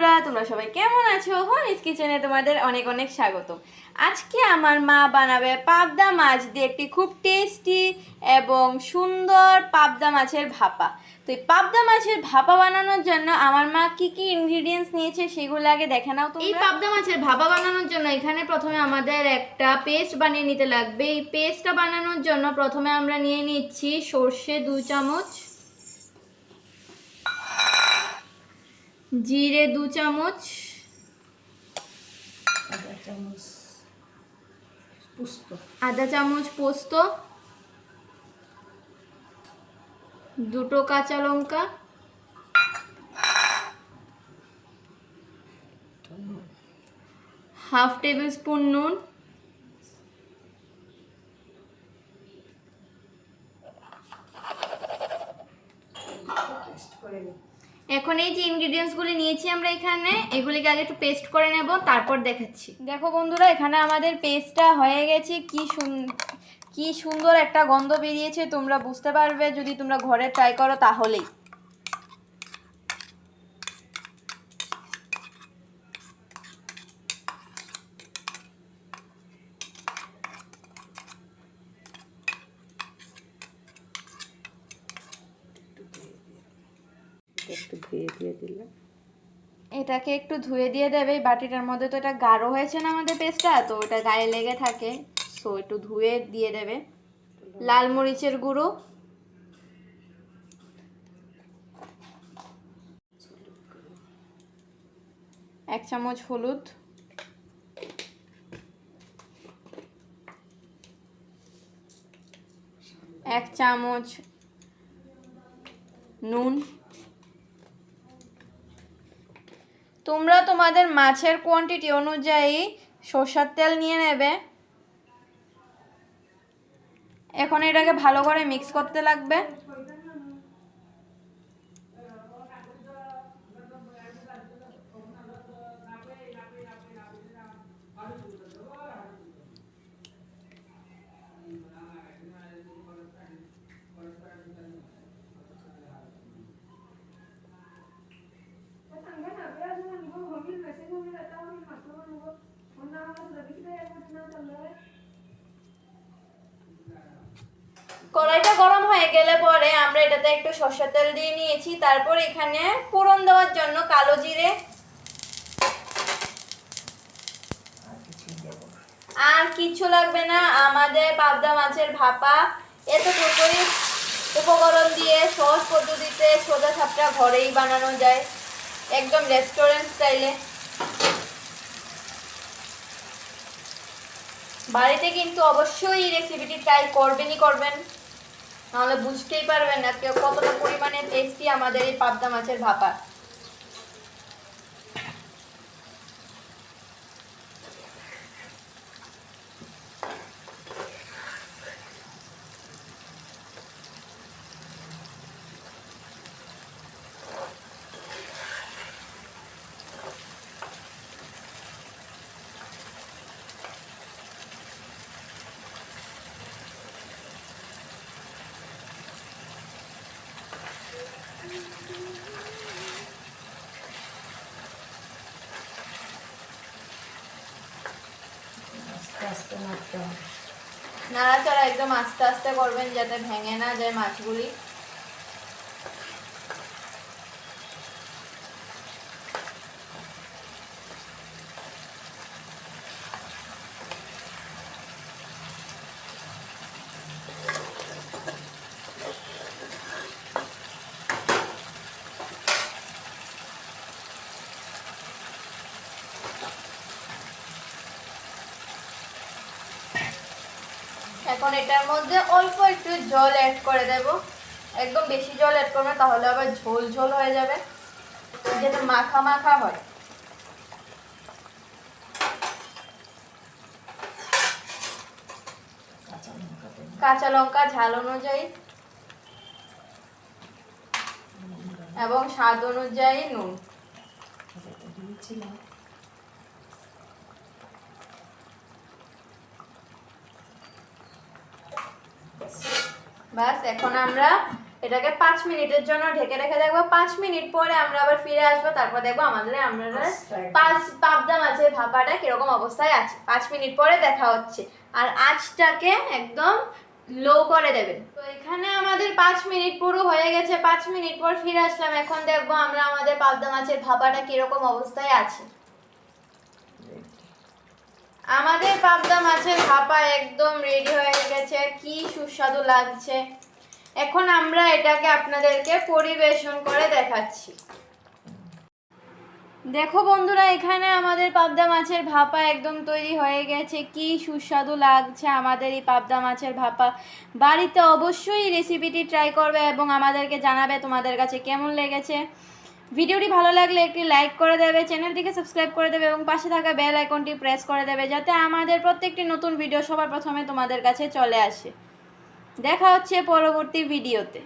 বন্ধুরা, তোমরা সবাই কেমন আছো? হোমিস কিচেনে তোমাদের অনেক অনেক স্বাগত আজকে আমার মা বানাবে পাবদা মাছ দিয়ে একটি খুব টেস্টি এবং সুন্দর পাবদা মাছের ভাপা। তো এই পাবদা মাছের ভাপা বানানোর জন্য আমার মা কি কি ইনগ্রিডিয়েন্টস নিয়েছে সেগুলো আগে দেখে নাও এই পাবদা মাছের ভাপা বানানোর জন্য এখানে প্রথমে আমাদের একটা পেস্ট বানিয়ে নিতে লাগবে। এই পেস্টটা বানানোর জন্য প্রথমে আমরা নিয়ে নিচ্ছি সর্ষে দু চামচ। জিরে দু চামচ। আদা চামচ পুস্ত। আধা চামচ পোস্ত। দুটো কাঁচা লঙ্কা। হাফ টেবিল স্পুন নুন। করে নিই এখন এই যে ইনগ্রিডিয়েন্টসগুলি নিয়েছি আমরা এখানে, এগুলিকে আগে একটু পেস্ট করে নেব, তারপর দেখাচ্ছি। দেখো বন্ধুরা, এখানে আমাদের পেস্টটা হয়ে গেছে। কি কি সুন্দর একটা গন্ধ বেরিয়েছে, তোমরা বুঝতে পারবে। যদি তোমরা ঘরে ট্রাই করো তাহলেই। একটু ধুয়ে দিয়ে দিলাম এটাকে একটু ধুয়ে দিয়ে দেবে বাটিটার মধ্যে তো এটা গাঢ় হয়েছে না আমাদের পেস্টটা, তো ওটা গায়ে লেগে থাকে। সো একটু ধুয়ে দিয়ে দেবে। লাল মরিচের গুঁড়ো। এক চামচ হলুদ। এক চামচ নুন। তোমরা তোমাদের মাছের কোয়ান্টিটি অনুযায়ী সর্ষার তেল নিয়ে নেবে। এখন এটাকে ভালো করে মিক্স করতে লাগবে। কড়াইটা গরম হয়ে গেলে পরে আমরা এটাতে একটু সর্ষের তেল দিয়ে নিয়েছি। তারপর এখানে ফোড়ন দেওয়ার জন্য কালো জিরে। আর কিচ্ছু লাগবে না, আমাদের পাবদা মাছের ভাপা। এতটুকুই উপকরণ দিয়ে সহজ পদ্ধতিতে সোজা সাপটা ঘরেই বানানো যায়, একদম রেস্টুরেন্ট স্টাইলে বাড়িতে কিন্তু অবশ্যই এই রেসিপিটি ট্রাই করবেনই করবেন। নাহলে বুঝতেই পারবেন না কতটা পরিমাণে টেস্টি আমাদের এই পাবদা মাছের ভাপা। আস্তে নাড়তে হবে নাড়াচাড়া একদম আস্তে আস্তে করবেন যাতে ভেঙে না যায় মাছগুলি। এখন এটার মধ্যে অল্প একটু জল অ্যাড করে দেব। একদম বেশি জল অ্যাড করবে তাহলে আবার ঝোল ঝোল হয়ে যাবে। যাতে মাখা মাখা হয়। কাঁচা লঙ্কা ঝাল অনুযায়ী এবং স্বাদ অনুযায়ী নুন। বাস এখন আমরা এটাকে পাঁচ মিনিটের জন্য ঢেকে রেখে দেখব। পাঁচ মিনিট পরে আমরা আবার ফিরে আসব তারপর দেখব আমাদের আমরা আচ্ছা, পাঁচ পাবদা মাছের ভাপাটা কীরকম অবস্থায় আছে। পাঁচ মিনিট পরে দেখা হচ্ছে। আর আঁচটাকে একদম লো করে দেবেন। তো এখানে আমাদের পাঁচ মিনিট পুরো হয়ে গেছে পাঁচ মিনিট পর ফিরে আসলাম। এখন দেখব আমরা আমাদের পাবদা মাছের ভাপাটা কীরকম অবস্থায় আছে। আমাদের পাবদা মাছের ভাপা একদম রেডি হয়ে গেছে, কি সুস্বাদু লাগছে। এখন আমরা এটাকে আপনাদেরকে পরিবেশন করে দেখাচ্ছি। দেখো বন্ধুরা, এখানে আমাদের পাবদা মাছের ভাপা একদম তৈরি হয়ে গেছে। কি সুস্বাদু লাগছে আমাদের এই পাবদা মাছের ভাপা। বাড়িতে অবশ্যই রেসিপিটি ট্রাই করবে এবং আমাদেরকে জানাবে তোমাদের কাছে কেমন লেগেছে। ভিডিওটি ভালো লাগলে একটি লাইক করে দেবে, চ্যানেলটিকে সাবস্ক্রাইব করে দেবে এবং পাশে থাকা বেল আইকনটি প্রেস করে দেবে যাতে আমাদের প্রত্যেকটি নতুন ভিডিও সবার প্রথমে তোমাদের কাছে চলে আসে। দেখা হচ্ছে পরবর্তী ভিডিওতে।